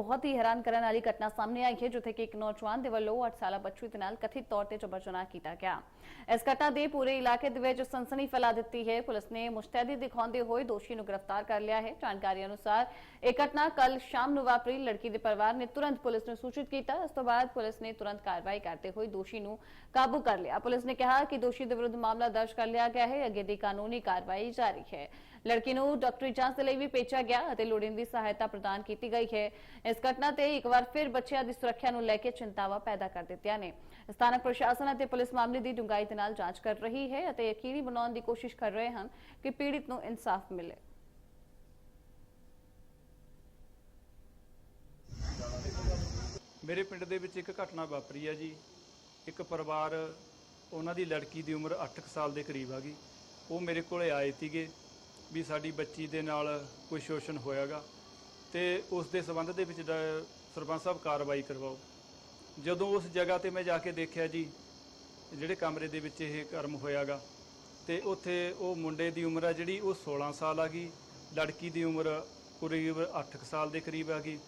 ਬਹੁਤ ਹੀ ਹੈਰਾਨ ਕਰਨ ਵਾਲੀ ਘਟਨਾ ਸਾਹਮਣੇ ਆਈ ਹੈ, ਜਿੱਥੇ ਕਿ ਇੱਕ ਨੌਜਵਾਨ ਦੇ ਵੱਲੋਂ 8 ਸਾਲਾ ਬੱਚੂ ਦੇ ਨਾਲ ਕਥਿਤ ਤੌਰ ਤੇ ਜਬਰ ਕੀਤਾ ਗਿਆ। ਇਸ ਘਟਨਾ ਦੇ ਪੂਰੇ ਇਲਾਕੇ ਦੇ ਵਿੱਚ ਸਨਸਨੀ ਫੈਲਾ ਦਿੱਤੀ ਹੈ। ਪੁਲਿਸ ਨੇ ਮੁਸ਼ਤੈਦੀ ਦਿਖਾਉਂਦੇ ਹੋਏ ਦੋਸ਼ੀ ਨੂੰ ਗ੍ਰਿਫਤਾਰ ਕਰ ਲਿਆ ਹੈ। ਜਾਣਕਾਰੀ ਅਨੁਸਾਰ ਇਹ ਘਟਨਾ ਕੱਲ ਸ਼ਾਮ ਨੂੰ ਵਾਪਰੀ। ਲੜਕੀ ਦੇ ਪਰਿਵਾਰ ਨੇ ਤੁਰੰਤ ਪੁਲਿਸ ਨੂੰ ਸੂਚਿਤ ਕੀਤਾ। ਇਸ ਤੋਂ ਬਾਅਦ ਪੁਲਿਸ ਨੇ ਤੁਰੰਤ ਕਾਰਵਾਈ ਕਰਦੇ ਹੋਏ ਦੋਸ਼ੀ ਨੂੰ ਕਾਬੂ ਕਰ ਲਿਆ। ਪੁਲਿਸ ਨੇ ਕਿਹਾ ਕਿ ਦੋਸ਼ੀ ਦੇ ਵਿਰੁੱਧ ਮਾਮਲਾ ਦਰਜ ਕਰ ਲਿਆ ਗਿਆ ਹੈ। ਅੱਗੇ ਦੀ ਕਾਨੂੰਨੀ ਕਾਰਵਾਈ ਜਾਰੀ ਹੈ। ਲੜਕੀ ਨੂੰ ਡਾਕਟਰੀ ਜਾਂਚ ਦੇ ਲਈ ਵੀ ਭੇਜਿਆ ਗਿਆ ਅਤੇ ਲੋੜੀਂਦੀ ਸਹਾਇਤਾ ਪ੍ਰਦਾਨ ਕੀਤੀ ਗਈ ਹੈ। ਇਸ ਘਟਨਾ ਤੇ ਇੱਕ ਵਾਰ ਫਿਰ ਬੱਚਿਆਂ ਦੀ ਸੁਰੱਖਿਆ ਨੂੰ ਲੈ ਕੇ ਚਿੰਤਾਵਾਂ ਪੈਦਾ ਕਰ ਦਿੱਤੀਆਂ ਨੇ। ਸਥਾਨਕ ਪ੍ਰਸ਼ਾਸਨ ਅਤੇ ਪੁਲਿਸ ਮਾਮਲੇ ਦੀ ਡੂੰਘਾਈ ਦੇ ਨਾਲ ਜਾਂਚ ਕਰ ਰਹੀ ਹੈ ਅਤੇ ਯਕੀਨੀ ਬਣਾਉਣ ਦੀ ਕੋਸ਼ਿਸ਼ ਕਰ ਰਹੇ ਹਨ ਕਿ ਪੀੜਿਤ ਨੂੰ ਇਨਸਾਫ ਮਿਲੇ। ਮੇਰੇ ਪਿੰਡ ਦੇ ਵਿੱਚ ਇੱਕ ਘਟਨਾ ਵਾਪਰੀ ਹੈ ਜੀ। ਇੱਕ ਪਰਿਵਾਰ ਉਹਨਾਂ ਦੀ ਲੜਕੀ ਦੀ ਉਮਰ 8 ਸਾਲ ਦੇ ਕਰੀਬ ਆ ਗਈ। ਉਹ ਮੇਰੇ ਕੋਲੇ ਆਏ ਸੀਗੇ। ਵੀ ਸਾਡੀ ਬੱਚੀ ਦੇ ਨਾਲ ਕੋਈ ਸ਼ੋਸ਼ਣ ਹੋਇਆਗਾ ਤੇ ਉਸ ਦੇ ਸਬੰਧ ਦੇ ਵਿੱਚ ਡ- ਸਰਪੰਚ ਸਾਹਿਬ ਕਾਰਵਾਈ ਕਰਵਾਓ। ਜਦੋਂ ਉਸ ਜਗ੍ਹਾ ਤੇ ਮੈਂ ਜਾ ਕੇ ਦੇਖਿਆ ਜੀ, ਜਿਹੜੇ ਕਮਰੇ ਦੇ ਵਿੱਚ ਇਹ ਕਰਮ ਹੋਇਆਗਾ ਤੇ ਉੱਥੇ ਉਹ ਮੁੰਡੇ ਦੀ ਉਮਰ ਆ ਜਿਹੜੀ ਉਹ 16 ਸਾਲ ਆ ਗਈ, ਲੜਕੀ ਦੀ ਉਮਰ ਕਰੀਬ 8 ਸਾਲ ਦੇ ਕਰੀਬ ਆ ਗਈ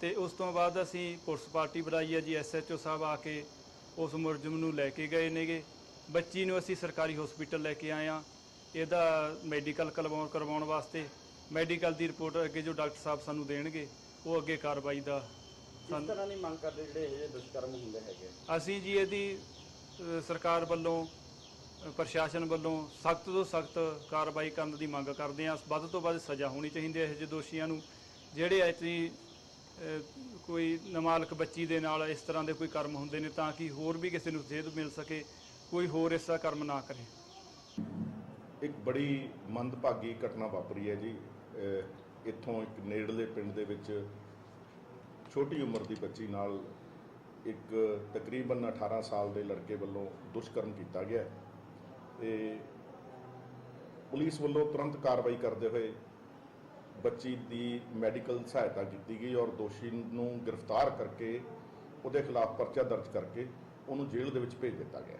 ਤੇ ਉਸ ਤੋਂ ਬਾਅਦ ਅਸੀਂ ਪੁਲਿਸ ਪਾਰਟੀ ਬੁਲਾਈ ਹੈ ਜੀ ਐਸਐਚਓ ਸਾਹਿਬ ਆ ਕੇ ਉਸ ਮੁਲਜ਼ਮ ਨੂੰ ਲੈ ਕੇ ਗਏ ਨੇਗੇ। ਬੱਚੀ ਨੂੰ ਅਸੀਂ ਸਰਕਾਰੀ ਹਸਪੀਟਲ ਲੈ ਕੇ ਆਏ ਆ। ਇਹਦਾ ਮੈਡੀਕਲ ਕਰਵਾਉਣ ਕਰਵਾਉਣ ਵਾਸਤੇ ਮੈਡੀਕਲ ਦੀ ਰਿਪੋਰਟ ਅੱਗੇ ਜੋ ਡਾਕਟਰ ਸਾਹਿਬ ਸਾਨੂੰ ਦੇਣਗੇ ਉਹ ਅੱਗੇ ਕਾਰਵਾਈ ਦਾ ਕਿਸ ਤਰ੍ਹਾਂ ਦੀ ਮੰਗ ਕਰਦੇ ਜਿਹੜੇ ਇਹ ਦੁਸ਼ਕਰਮ ਹੁੰਦੇ ਹੈਗੇ? ਅਸੀਂ ਜੀ ਇਹਦੀ ਅ, ਸਰਕਾਰ ਵੱਲੋਂ ਅ, ਪ੍ਰਸ਼ਾਸਨ ਵੱਲੋਂ ਸਖਤ ਤੋਂ ਸਖਤ ਕਾਰਵਾਈ ਕਰਨ ਦੀ ਮੰਗ ਕਰਦੇ ਹਾਂ। ਵੱਧ ਤੋਂ ਵੱਧ ਸਜ਼ਾ ਹੋਣੀ ਚਾਹੀਦੀ ਹੈ ਇਹੋ ਜਿਹੇ ਦੋਸ਼ੀਆਂ ਨੂੰ ਜਿਹੜੇ ਐਸੀ ਕੋਈ ਨਾਬਾਲਗ ਬੱਚੀ ਦੇ ਨਾਲ ਇਸ ਤਰ੍ਹਾਂ ਦੇ ਕੋਈ ਕਰਮ ਹੁੰਦੇ ਨੇ ਤਾਂ ਕਿ ਹੋਰ ਵੀ ਕਿਸੇ ਨੂੰ ਸੇਧ ਮਿਲ ਸਕੇ ਕੋਈ ਹੋਰ ਇਸ ਕਰਮ ਨਾ ਕਰੇ। ਇੱਕ ਬੜੀ ਮੰਦਭਾਗੀ ਘਟਨਾ ਵਾਪਰੀ ਹੈ ਜੀ। ਇੱਥੋਂ ਇੱਕ ਨੇੜਲੇ ਪਿੰਡ ਦੇ ਵਿੱਚ ਛੋਟੀ ਉਮਰ ਦੀ ਬੱਚੀ ਨਾਲ ਇੱਕ ਤਕਰੀਬਨ 18 ਸਾਲ ਦੇ ਲੜਕੇ ਵੱਲੋਂ ਦੁਸ਼ਕਰਮ ਕੀਤਾ ਗਿਆ ਹੈ ਤੇ ਪੁਲਿਸ ਵੱਲੋਂ ਤੁਰੰਤ ਕਾਰਵਾਈ ਕਰਦੇ ਹੋਏ ਬੱਚੀ ਦੀ ਮੈਡੀਕਲ ਸਹਾਇਤਾ ਕੀਤੀ ਗਈ ਔਰ ਦੋਸ਼ੀ ਨੂੰ ਗ੍ਰਿਫਤਾਰ ਕਰਕੇ ਉਹਦੇ ਖਿਲਾਫ ਪਰਚਾ ਦਰਜ ਕਰਕੇ ਉਹਨੂੰ ਜੇਲ੍ਹ ਦੇ ਵਿੱਚ ਭੇਜ ਦਿੱਤਾ ਗਿਆ